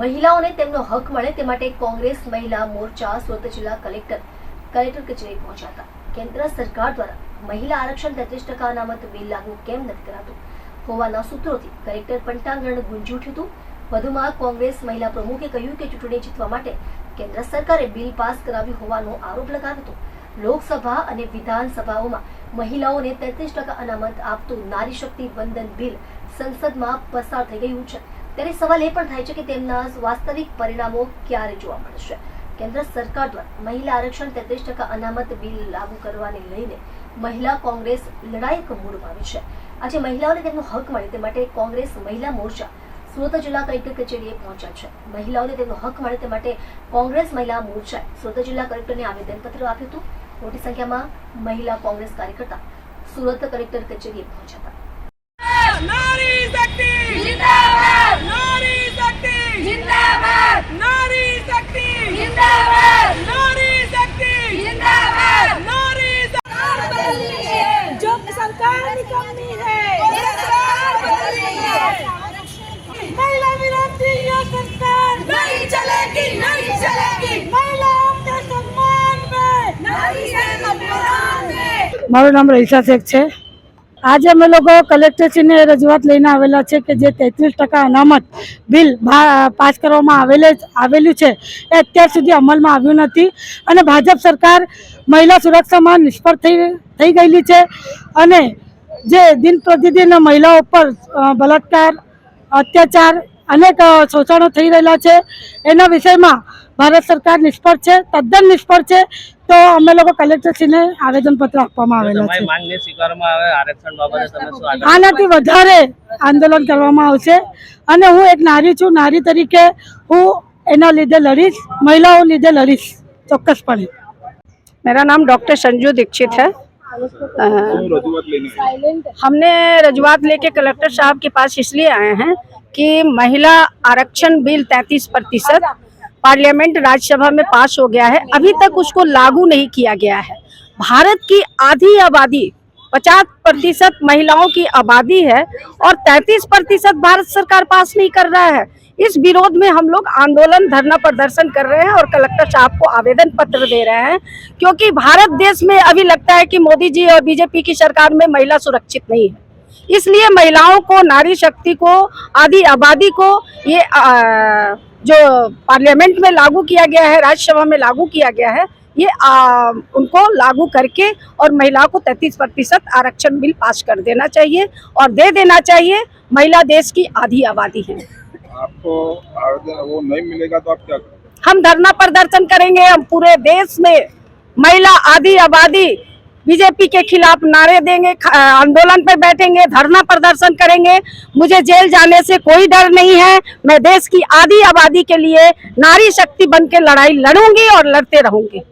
મહિલાઓને તેમનો હક મળે તે માટે કોંગ્રેસ મહિલા મોરચા સુરત જિલ્લા કલેક્ટર કલેક્ટર કચેરી પહોંચ્યા કેન્દ્ર સરકાર દ્વારા મહિલા આરક્ષણ તેત્રીસ ટકા અનામત બિલ લાગુ કેમ નથી કરાતું? હોવાના સૂત્રોથી કલેક્ટર પંટાંગણ ગુંજી ઉઠ્યું હતું. વધુમાં કોંગ્રેસ મહિલા પ્રમુખે કહ્યું કે ચૂંટણી જીતવા માટે કેન્દ્ર સરકારે બિલ પાસ કરાવ્યું હોવાનો આરોપ લગાવ્યો હતો. લોકસભા અને વિધાનસભાઓમાં મહિલાઓને તેત્રીસ ટકા અનામત આપતું નારી શક્તિ વંદન બિલ સંસદમાં પસાર થઈ ગયું છે. ત્યારે સવાલ એ પણ થાય છે કે તેમના વાસ્તવિક પરિણામો ક્યારે જોવા મળશે? કેન્દ્ર સરકાર દ્વારા મહિલા આરક્ષણ તેત્રીસ ટકા અનામત બિલ લાગુ કરવાને લઈને મહિલા કોંગ્રેસ લડાયક મૂડમાં આવી છે. આજે મહિલાઓને તેમનો હક મળે તે માટે કોંગ્રેસ મહિલા મોરચા સુરત જિલ્લા કલેક્ટર કચેરીએ પહોંચ્યા છે. મહિલાઓને તેમનો હક મળે તે માટે કોંગ્રેસ મહિલા મોરચાએ સુરત જિલ્લા કલેક્ટરને આવેદનપત્ર આપ્યું હતું. મોટી સંખ્યામાં મહિલા કોંગ્રેસ કાર્યકર્તા સુરત કલેક્ટર કચેરીએ પહોંચ્યા હતા. મારું નામ રહીશા શેખ છે. આજે અમે લોકો કલેક્ટરશ્રીને રજૂઆત લઈને આવેલા છે કે જે તેત્રીસ ટકા અનામત બિલ પાસ કરવામાં આવેલે, આવેલું છે એ અત્યાર સુધી અમલમાં આવ્યું નથી અને ભાજપ સરકાર મહિલા સુરક્ષામાં નિષ્ફળ થઈ થઈ ગયેલી છે અને જે દિન પ્રતિદિન મહિલાઓ પર બળાત્કાર, અત્યાચાર અનેક અ, શોષણો થઈ રહેલા છે એના વિષયમાં ભારત સરકાર નિષ્ફળ છે તદ્દન નિષ્ફળ છે તો અમે લોકો કલેક્ટરશ્રીને આવેદનપત્ર આપવામાં જો આવેલા તમારી છે માંગને સ્વીકારવામાં આવે આરક્ષણ બાબતે તમે શું આગળ આનાથી વધારે આંદોલન કરવામાં આવશે અને હું એક નારી છું નારી તરીકે હું એના લીધે લડીશ મહિલાઓ લીધે લડીશ ચોક્કસપણે मेरा नाम डॉक्टर संजू दीक्षित है अ, हमने रजूआत लेके कलेक्टर साहब के पास इसलिए आए हैं कि महिला आरक्षण बिल 33 प्रतिशत पार्लियामेंट राज्यसभा में पास हो गया है। अभी तक उसको लागू नहीं किया गया है। भारत की आधी आबादी 50 प्रतिशत महिलाओं की आबादी है और 33 प्रतिशत भारत सरकार पास नहीं कर रहा है। इस विरोध में हम लोग आंदोलन, धरना प्रदर्शन कर रहे हैं और कलेक्टर साहब को आवेदन पत्र दे रहे हैं, क्योंकि भारत देश में अभी लगता है कि मोदी जी और बीजेपी की सरकार में महिला सुरक्षित नहीं है। इसलिए महिलाओं को नारी शक्ति को आदि आबादी को ये आ, जो पार्लियामेंट में लागू किया गया है राज्यसभा में लागू किया गया है ये आ, उनको लागू करके और महिलाओं को 33 प्रतिशत आरक्षण बिल पास कर देना चाहिए और दे देना चाहिए। महिला देश की आधी आबादी है। आपको वो नहीं मिलेगा तो आप क्या हम धरना प्रदर्शन करेंगे हम पूरे देश में महिला आधी आबादी बीजेपी के खिलाफ नारे देंगे आंदोलन पर बैठेंगे, धरना प्रदर्शन करेंगे। मुझे जेल जाने से कोई डर नहीं है। मैं देश की आधी आबादी के लिए नारी शक्ति बन के लड़ाई लड़ूँगी और लड़ते रहूँगी।